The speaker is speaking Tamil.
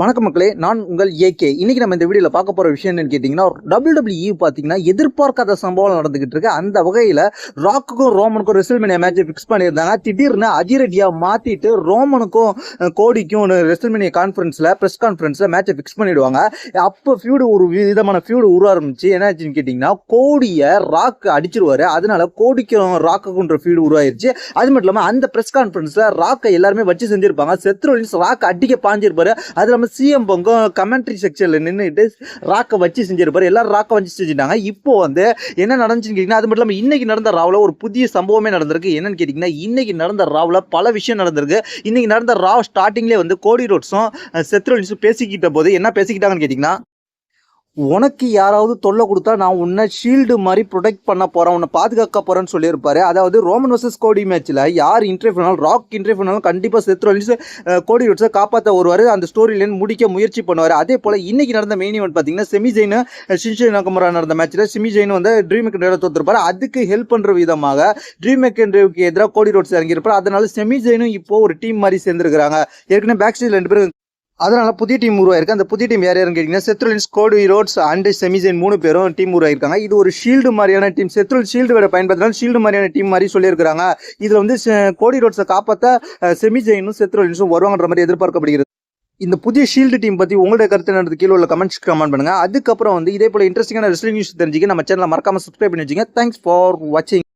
வணக்கம் மக்களே நான் உங்கள் ஏகே. இன்னைக்கு நம்ம இந்த வீடியோவில் பார்க்க போகிற விஷயம் என்னன்னு கேட்டிங்கன்னா WWE பார்த்தீங்கன்னா எதிர்பார்க்காத சம்பவம் நடந்துகிட்டு இருக்கு. அந்த வகையில் ராக்குக்கும் ரோமனுக்கும் ரெசில்மேனியா மேட்சை ஃபிக்ஸ் பண்ணியிருந்தாங்க. திடீர்னு அதிரடியாக மாற்றிட்டு ரோமனுக்கும் கோடிக்கும் ரெசில்மேனியா கான்ஃபரன்ஸில் ப்ரெஸ் கான்ஃபரன்ஸில் மேட்சை ஃபிக்ஸ் பண்ணிவிடுவாங்க அப்போ ஃபியூடு ஒரு விதமான ஃபியூடு உருவ ஆரம்பிச்சு என்னாச்சுன்னு கேட்டிங்கன்னா கோடியை ராக்கு அடிச்சிருவாரு. அதனால கோடிக்கும் ராக்குக்குன்ற ஃபியூடு உருவாயிருச்சு. அது மட்டும் இல்லாமல் அந்த ப்ரெஸ் கான்ஃபரன்ஸில் ராக்கை எல்லாருமே வச்சு செஞ்சுருப்பாங்க. செத்ரோலின்ஸ் ராக் அடிக்க பாஞ்சிருப்பாரு அது இல்லாமல் சிஎம் பொங்கும் கமெண்ட்ரி செக்ஷனில் நின்றுட்டு ராக்கை வச்சு செஞ்சிருப்பார். எல்லாரும் ராக்கை வச்சு செஞ்சுட்டாங்க. இப்போ வந்து என்ன நடந்துச்சுன்னு கேட்டிங்கன்னா அது மட்டும் இல்லாமல் இன்றைக்கி நடந்த ராவில் ஒரு புதிய சம்பவமே நடந்திருக்கு. என்னன்னு கேட்டிங்கன்னா இன்றைக்கி நடந்த ராவில் பல விஷயம் நடந்திருக்கு. இன்றைக்கி நடந்த ராவ் ஸ்டார்டிங்லேயே வந்து கோடி ரோட்ஸும் செத்ரோலின்ஸும் பேசிக்கிட்ட போது என்ன பேசிக்கிட்டாங்கன்னு கேட்டிங்கன்னா உனக்கு யாராவது தொல்லை கொடுத்தா நான் உன்னை ஷீல்டு மாதிரி ப்ரொடெக்ட் பண்ண போகிறேன் உன்னை பாதுகாக்க போகிறேன்னு சொல்லியிருப்பாரு. அதாவது ரோமன் வர்சஸ் கோடி மேட்ச்சில் யார் இன்டர்வியூ பண்ணாலும் ராக் இன்டர்வியூ பண்ணாலும் கண்டிப்பாக செத்ரோலின்ஸ் கோடி ரோட்ஸை காப்பாற்ற வருவார் அந்த ஸ்டோரியிலேருந்து முடிக்க முயற்சி பண்ணுவார். அதே போல் இன்றைக்கி நடந்த மெயின் ஈவெண்ட் பார்த்தீங்கன்னா செமிஜெயின் ஷின்ஷே நகமுரா நடந்த மேட்ச்சில் செமிஜெயின் வந்து ட்ரீம் மேக்கர் தோத்துருப்பாரு. அதுக்கு ஹெல்ப் பண்ணுற விதமாக ட்ரீம் மேக்கருக்கு எதிராக கோடி ரோட்ஸ் இறங்கியிருப்பார். அதனால செமிஜெயினும் இப்போ ஒரு டீம் மாதிரி சேர்ந்துருக்கிறாங்க. ஏற்கனவே பேக் ஸ்டேஜ் ரெண்டு பேரும் அதனால் புதிய டீம் உருவாயிருக்கு. அந்த புதிய டீம் யார் யாருன்னு கேட்டிங்கன்னா செத்ருலின்ஸ் கோடி ரோட்ஸ் அண்ட் செமிசைன் மூணு பேரும் டீம் உருவாயிருக்காங்க. இது ஒரு ஷீல்டு மாதிரியான டீம் செத்ருல் ஷீல்டு வேற பயன்படுத்தினால் ஷீல்டு மாதிரியான டீம் மாதிரி சொல்லியிருக்காங்க இதில் வந்து கோடி ரோட்ஸை காப்பாற்ற செமிசைனும் செத்ருலின்ஸும் வருவாங்கன்ற மாதிரி எதிர்பார்க்கப்படுகிறது. இந்த புதிய ஷீல்டு டீம் பற்றி உங்களுடைய கருத்து என்னது கீழே உள்ள கமெண்ட்ஸ் கமெண்ட் பண்ணுங்கள் அதுக்கப்புறம் வந்து இதே போல இன்ட்ரெஸ்டிங்கான ரெஸ்லிங் நியூஸ் தெரிஞ்சுக்க நம்ம சேனலை மறக்காமல் சப்ஸ்கிரைப் பண்ணி வச்சுங்க தேங்க்ஸ் ஃபார் வாட்சிங்